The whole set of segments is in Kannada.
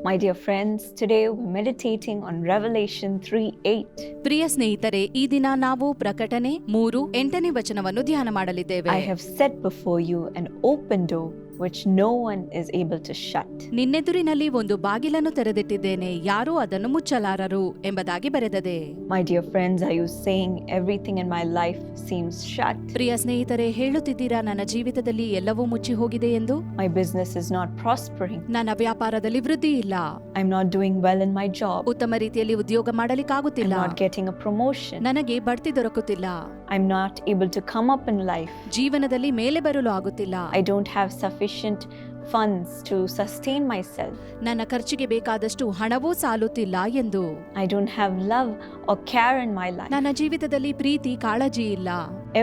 My dear friends, today we're meditating on Revelation 3 8. ಪ್ರಿಯ ಸ್ನೇಹಿತರೆ ಈ ದಿನ ನಾವು ಪ್ರಕಟಣೆ ಮೂರು ಎಂಟನೇ ವಚನವನ್ನು ಧ್ಯಾನ ಮಾಡಲಿದ್ದೇವೆ I have set before you an open door which no one is able to shut. ನಿನ್ನೆದುರಿನಲ್ಲಿ ಒಂದು ಬಾಗಿಲನ್ನು ತೆರೆದಿಟ್ಟಿದ್ದೇನೆ ಯಾರೂ ಅದನ್ನು ಮುಚ್ಚಲಾರರು ಎಂಬುದಾಗಿ ಬರೆದದೆ My dear friends, are you saying everything in my life seems shut? ಪ್ರಿಯ ಸ್ನೇಹಿತರೆ ಹೇಳುತ್ತಿದ್ದೀರಾ ನನ್ನ ಜೀವಿತದಲ್ಲಿ ಎಲ್ಲವೂ ಮುಚ್ಚಿ ಹೋಗಿದೆ ಎಂದು My business is not prospering. ನನ್ನ ವ್ಯಾಪಾರದಲ್ಲಿ ವೃದ್ಧಿ ಇಲ್ಲ I'm not doing well in my job. ಉತ್ತಮ ರೀತಿಯಲ್ಲಿ ಉದ್ಯೋಗ I'm ಮಾಡಲಿಕ್ಕಾಗುತ್ತಿಲ್ಲ not getting a promotion. ನನಗೆ ಬಡ್ತಿ ದೊರಕುತ್ತಿಲ್ಲ I'm not able to come up in life ಜೀವನದಲ್ಲಿ ಮೇಲೆ ಬರಲು ಆಗುತ್ತಿಲ್ಲ. I don't have sufficient funds to sustain myself ನನ್ನ ಖರ್ಚಿಗೆ ಬೇಕಾದಷ್ಟು ಹಣವೂ ಸಾಲುತ್ತಿಲ್ಲ ಎಂದು. I don't have love or care in my life ನನ್ನ ಜೀವಿತದಲ್ಲಿ ಪ್ರೀತಿ ಕಾಳಜಿ ಇಲ್ಲ.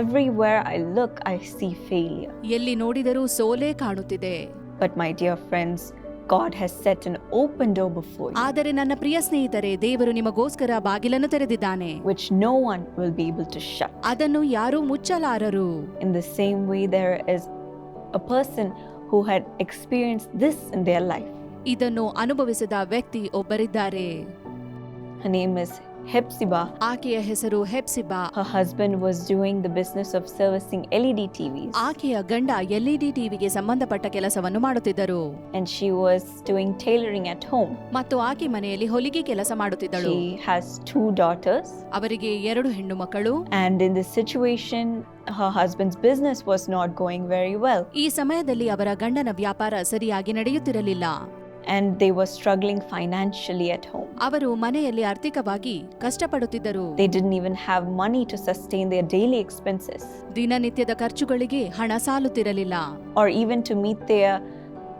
Everywhere I look I see failure ಎಲ್ಲಿ ನೋಡಿದರೂ ಸೋಲೇ ಕಾಣುತ್ತಿದೆ. But my dear friends God has set an open door before you, ಆದರೆ ನನ್ನ ಪ್ರಿಯ ಸ್ನೇಹಿತರೆ ದೇವರು ನಿಮಗೋಸ್ಕರ ಬಾಗಿಲನ್ನು ತೆರೆದಿದ್ದಾನೆ which no one will be able to shut. ಅದನ್ನು ಯಾರೂ ಮುಚ್ಚಲಾರರು In the same way, there is a person who had experienced this in their life. ಇದನ್ನು ಅನುಭವಿಸಿದ ವ್ಯಕ್ತಿ ಒಬ್ಬರಿದ್ದಾರೆ Her name is Hepzibah. ಆಕೆಯ ಹೆಸರು Hepsiba Her husband was doing the business of servicing LED TVs, ಆಕೆಯ ಗಂಡ ಎಲ್ಇಡಿ ಟಿವಿಗೆ ಸಂಬಂಧಪಟ್ಟ ಕೆಲಸವನ್ನು ಮಾಡುತ್ತಿದ್ದರು and she was doing tailoring at home. ಮತ್ತು ಆಕೆ ಮನೆಯಲ್ಲಿ ಹೊಲಿಗೆ ಕೆಲಸ ಮಾಡುತ್ತಿದ್ದಳು She has two daughters, ಅವರಿಗೆ ಎರಡು ಹೆಣ್ಣು ಮಕ್ಕಳು and in this situation, her husband's business was not going very well, ಈ ಸಮಯದಲ್ಲಿ ಅವರ ಗಂಡನ ವ್ಯಾಪಾರ ಸರಿಯಾಗಿ ನಡೆಯುತ್ತಿರಲಿಲ್ಲ and they were struggling financially at home. ಅವರು ಮನೆಯಲ್ಲಿ ಆರ್ಥಿಕವಾಗಿ ಕಷ್ಟಪಡುತ್ತಿದ್ದರು They didn't even have money to sustain their daily expenses ದಿನನಿತ್ಯದ ಖರ್ಚುಗಳಿಗೆ ಹಣ ಸಾಲುತ್ತಿರಲಿಲ್ಲ or even to meet their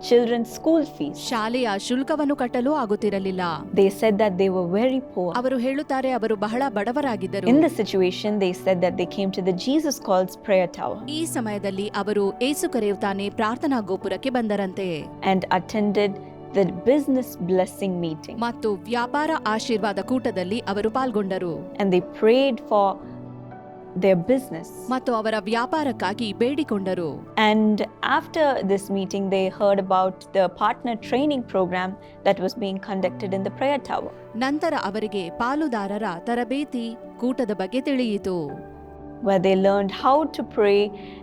children's school fees. ಶಾಲೆಯ ಶುಲ್ಕವನ್ನು ಕಟ್ಟಲು ಆಗುತ್ತಿರಲಿಲ್ಲ They said that they were very poor. ಅವರು ಹೇಳುತ್ತಾರೆ ಅವರು ಬಹಳ ಬಡವರಾಗಿದ್ದರು In this situation, they said that they came to the Jesus Calls prayer tower ಈ ಸಮಯದಲ್ಲಿ ಅವರು ಏಸು ಕರೆಯುತ್ತಾನೆ ಪ್ರಾರ್ಥನಾ ಗೋಪುರಕ್ಕೆ ಬಂದರಂತೆ and attended the business blessing meeting. ಮತ್ತು ವ್ಯಾಪಾರ ಆಶೀರ್ವಾದ ಕೂಟದಲ್ಲಿ ಅವರು ಪಾಲ್ಗೊಂಡರು And they prayed for their business. ಮತ್ತು ಅವರ ವ್ಯಾಪಾರಕ್ಕಾಗಿ ಬೇಡಿಕೊಂಡರು And after this meeting, they heard about the partner training program that was being conducted in the prayer tower. ನಂತರ ಅವರಿಗೆ ಪಾಲುದಾರರ ತರಬೇತಿ ಕೂಟದ ಬಗ್ಗೆ ತಿಳಿಯಿತು where they learned how to pray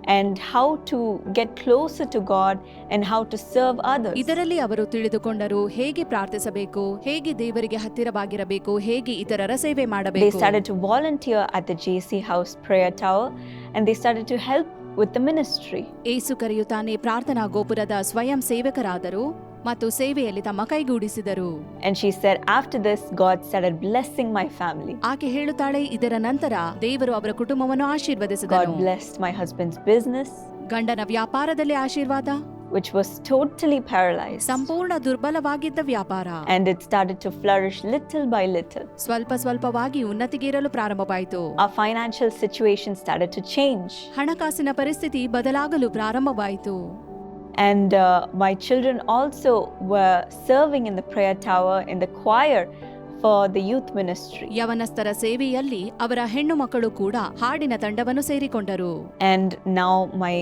and how to get closer to God and how to serve others. ಇದರಲ್ಲಿ ಅವರು ತಿಳಿದುಕೊಂಡರು ಹೇಗೆ ಪ್ರಾರ್ಥಿಸಬೇಕು ಹೇಗೆ ದೇವರಿಗೆ ಹತ್ತಿರವಾಗಿರಬೇಕು ಹೇಗೆ ಇತರರ ಸೇವೆ They ಮಾಡಬೇಕು started to volunteer at the JC House Prayer Tower and they started to help with the ministry. ಏಸು ಕರೆಯುತ್ತಾನೆ ಪ್ರಾರ್ಥನಾ ಗೋಪುರದ ಸ್ವಯಂ ಸೇವಕರಾದರು ಮತ್ತು ಸೇವೆಯಲ್ಲಿ ತಮ್ಮ ಕೈಗೂಡಿಸಿದರು And she said, After this, God started blessing my family. ಆಕೆ ಹೇಳುತ್ತಾಳೆ ಇದರ ನಂತರ ದೇವರು ಅವರ ಕುಟುಂಬವನ್ನು ಆಶೀರ್ವದಿಸಿದನು God blessed my husband's business, ಗಂಡನ ವ್ಯಾಪಾರದಲ್ಲಿ ಆಶೀರ್ವಾದ which was totally paralyzed. ಸಂಪೂರ್ಣ ದುರ್ಬಲವಾಗಿದ್ದ ವ್ಯಾಪಾರ And it started to flourish little by little. ಸ್ವಲ್ಪ ಸ್ವಲ್ಪವಾಗಿ ಉನ್ನತಿಗೇರಲು ಪ್ರಾರಂಭವಾಯಿತು Our financial situation started to change. ಹಣಕಾಸಿನ ಪರಿಸ್ಥಿತಿ ಬದಲಾಗಲು ಪ್ರಾರಂಭವಾಯಿತು And uh, my children also were serving in the prayer tower in the choir for the youth ministry. ಯವನಸ್ಥರ ಸೇವೆಯಲ್ಲಿ ಅವರ ಹೆಣ್ಣು ಮಕ್ಕಳು ಕೂಡ ಹಾಡಿನ ತಂಡವನ್ನು ಸೇರಿಕೊಂಡರು And now my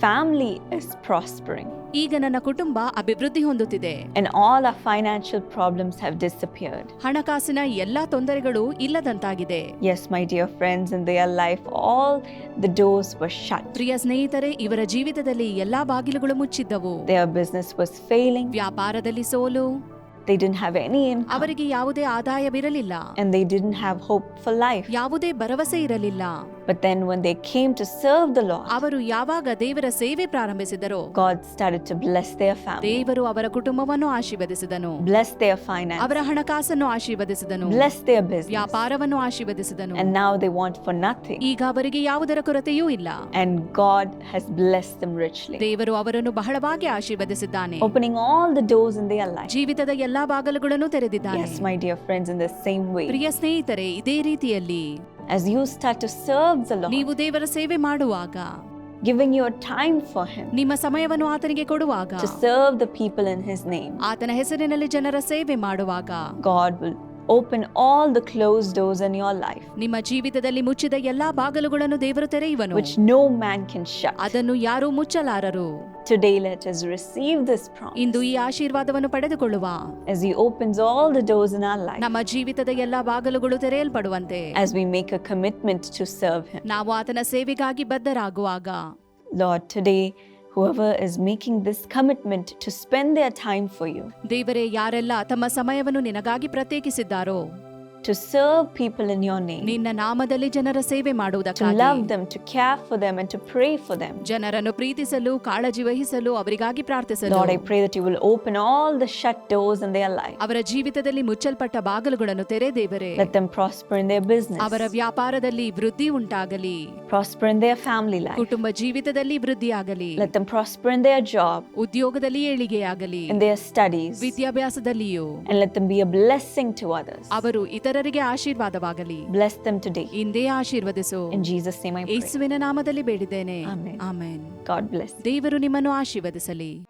family is prospering. ಈಗ ನನ್ನ ಕುಟುಂಬ ಅಭಿವೃದ್ಧಿ ಹೊಂದುತ್ತಿದೆ And all our financial problems have disappeared. ಹಣಕಾಸಿನ ಎಲ್ಲಾ ತೊಂದರೆಗಳು ಇಲ್ಲದಂತಾಗಿದೆ Yes, my dear friends, in their life, all the doors were shut. ಪ್ರಿಯ ಸ್ನೇಹಿತರೆ ಇವರ ಜೀವಿತದಲ್ಲಿ ಎಲ್ಲಾ ಬಾಗಿಲುಗಳು ಮುಚ್ಚಿದ್ದವು Their business was failing. ವ್ಯಾಪಾರದಲ್ಲಿ ಸೋಲು They didn't have any income. ಅವರಿಗೆ ಯಾವುದೇ ಆದಾಯವಿರಲಿಲ್ಲ And they didn't have hope for life. ಯಾವುದೇ ಭರವಸೆ ಇರಲಿಲ್ಲ But then, when they came to serve the Lord, ಅವರು ಯಾವಾಗ ದೇವರ ಸೇವೆ ಪ್ರಾರಂಭಿಸಿದರೋ God started to bless their family, ದೇವರು ಅವರ ಕುಟುಂಬವನ್ನು ಆಶೀರ್ವದಿಸಿದನು bless their finances, ಅವರ ಹಣಕಾಸನ್ನು ಆಶೀರ್ವದಿಸಿದನು bless their business. ವ್ಯಾಪಾರವನ್ನು ಆಶೀರ್ವದಿಸಿದನು And now they want for nothing. ಈಗ ಅವರಿಗೆ ಯಾವುದರ ಕೊರತೆಯೂ ಇಲ್ಲ And God has blessed them richly, ದೇವರು ಅವರನ್ನು ಬಹಳವಾಗಿ ಆಶೀರ್ವದಿಸಿದ್ದಾನೆ opening all the doors in their life. ಜೀವಿತದ ಎಲ್ಲಾ ಬಾಗಲುಗಳನ್ನು ತೆರೆದಿದ್ದಾನೆ Yes, my dear friends, in the same way, ಪ್ರಿಯ ಸ್ನೇಹಿತರೆ ಇದೇ ರೀತಿಯಲ್ಲಿ as you start to serve the Lord, ನೀವು ದೇವರ ಸೇವೆ ಮಾಡುವಾಗ giving your time for Him ನಿಮ್ಮ ಸಮಯವನ್ನು ಆತನಿಗೆ ಕೊಡುವಾಗ to serve the people in His name, ಆತನ ಹೆಸರಿನಲ್ಲಿ ಜನರ ಸೇವೆ ಮಾಡುವಾಗ God will open all the closed doors in your life, ನಿಮ್ಮ ಜೀವಿತದಲ್ಲಿ ಮುಚ್ಚಿದ ಎಲ್ಲಾ ಬಾಗಲುಗಳನ್ನು ದೇವರು ತೆರೆಯುವನು which no man can shut. ಅದನ್ನು ಯಾರೂ ಮುಚ್ಚಲಾರರು Today, let us receive this promise ಇಂದು ಈ ಆಶೀರ್ವಾದವನ್ನು ಪಡೆದುಕೊಳ್ಳುವ as He opens all the doors in our life, ನಮ್ಮ ಜೀವಿತದ ಎಲ್ಲಾ ಬಾಗಲುಗಳು ತೆರೆಯಲ್ಪಡುವಂತೆ as we make a commitment to serve Him. ನಾವು ಆತನ ಸೇವೆಗಾಗಿ ಬದ್ಧರಾಗುವಾಗ Lord, today, whoever is making this commitment to spend their time for you, ದೇವರೇ ಯಾರೆಲ್ಲ ತಮ್ಮ ಸಮಯವನ್ನು ನಿನಗಾಗಿ ಪ್ರತ್ಯೇಕಿಸಿದ್ದಾರೋ to serve people in your name, ನಿನ್ನ ನಾಮದಲ್ಲಿ ಜನರ ಸೇವೆ to ಮಾಡುವುದಕ್ಕಾಗಿ love them, to care for them, and to pray for them. ಜನರನ್ನು ಪ್ರೀತಿಸಲು ಕಾಳಜಿ ವಹಿಸಲು ಅವರಿಗಾಗಿ ಪ್ರಾರ್ಥಿಸಲು Lord, I pray that you will open all the shut doors in their life. ಅವರ ಜೀವಿತದಲ್ಲಿ ಮುಚ್ಚಲ್ಪಟ್ಟ ಬಾಗಲುಗಳನ್ನು ತೆರೆ ದೇವರೇ Let them prosper in their business, ಅವರ ವ್ಯಾಪಾರದಲ್ಲಿ ವೃದ್ಧಿ ಉಂಟಾಗಲಿ prosper in their family life. ಕುಟುಂಬ ಜೀವಿತದಲ್ಲಿ ವೃದ್ಧಿಯಾಗಲಿ Let them prosper in their job, ಉದ್ಯೋಗದಲ್ಲಿ ಏಳಿಗೆಯಾಗಲಿ in their studies, ವಿದ್ಯಾಭ್ಯಾಸದಲ್ಲಿಯೂ and let them be a blessing to others. ಅವರು ಇತರರಿಗೆ ಆಶೀರ್ವಾದವಾಗಲಿ. ಬ್ಲೆಸ್ them ಟುಡೇ ಇಂದೇ ಆಶೀರ್ವದಿಸು. In Jesus' name I pray. ಯೇಸುವಿನ ನಾಮದಲ್ಲಿ ಬೇಡಿದ್ದೇನೆ. Amen amen God bless. ದೇವರು ನಿಮ್ಮನ್ನು ಆಶೀರ್ವದಿಸಲಿ.